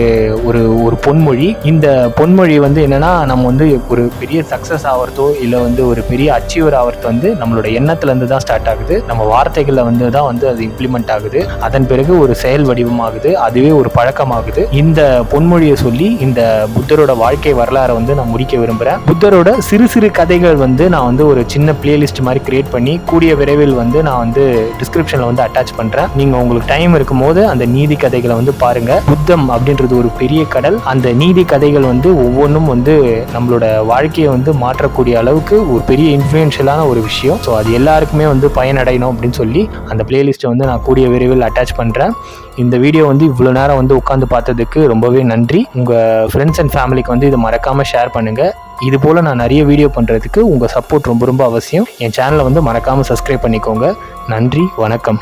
A: ஒரு ஒரு பொன்மொழி. இந்த பொன்மொழி வந்து என்னன்னா நம்ம வந்து ஒரு பெரிய சக்ஸஸ் ஆகிறதோ இல்லை வந்து ஒரு பெரிய அச்சீவர் ஆகிறது வந்து நம்மளோட எண்ணத்துலேருந்து தான் ஸ்டார்ட் ஆகுது. நம்ம வார்த்தைகளில் வந்து தான் வந்து அது இம்ப்ளிமெண்ட் ஆகுது. அதன் பிறகு ஒரு செயல் வடிவமாகுது. அதுவே ஒரு பழக்கமாகுது. இந்த பொன்மொழியை சொல்லி இந்த புத்தரோட வாழ்க்கை வரலாறை வந்து நான் முடிக்க விரும்புகிறேன் புத்தரோட சிறு சிறு கதைகள் வந்து நான் வந்து ஒரு சின்ன பிளேலிஸ்ட் மாதிரி கிரியேட் பண்ணி கூடிய விரைவில் வந்து நான் வந்து டிஸ்கிரிப்ஷனில் வந்து அட்டாச் பண்ணுறேன் நீங்கள் உங்களுக்கு டைம் இருக்கும்போது அந்த நீதி கதைகளை வந்து பாருங்க. புத்தம் அப்படின்றது ஒரு பெரிய கடல். அந்த நீதி கதைகள் வந்து ஒவ்வொன்றும் வந்து நம்மளோட வாழ்க்கையை வந்து மாற்றக்கூடிய அளவுக்கு ஒரு பெரிய இன்ஃப்ளூயன்ஷியலான ஒரு விஷயம். ஸோ அது எல்லாருக்குமே வந்து பயனடையணும் அப்படின்னு சொல்லி அந்த பிளேலிஸ்ட்டை வந்து நான் கூடிய விரைவில் அட்டாச் பண்ணுறேன் இந்த வீடியோ வந்து இவ்வளோ நேரம் வந்து உட்காந்து பார்த்ததுக்கு ரொம்பவே நன்றி. உங்கள் ஃப்ரெண்ட்ஸ் அண்ட் ஃபேமிலிக்கு வந்து இதை மறக்காமல் ஷேர் பண்ணுங்கள் இது போல் நான் நிறைய வீடியோ பண்ணுறதுக்கு உங்கள் சப்போர்ட் ரொம்ப ரொம்ப அவசியம். என் சேனலை வந்து மறக்காமல் சப்ஸ்கிரைப் பண்ணிக்கோங்க. நன்றி வணக்கம்.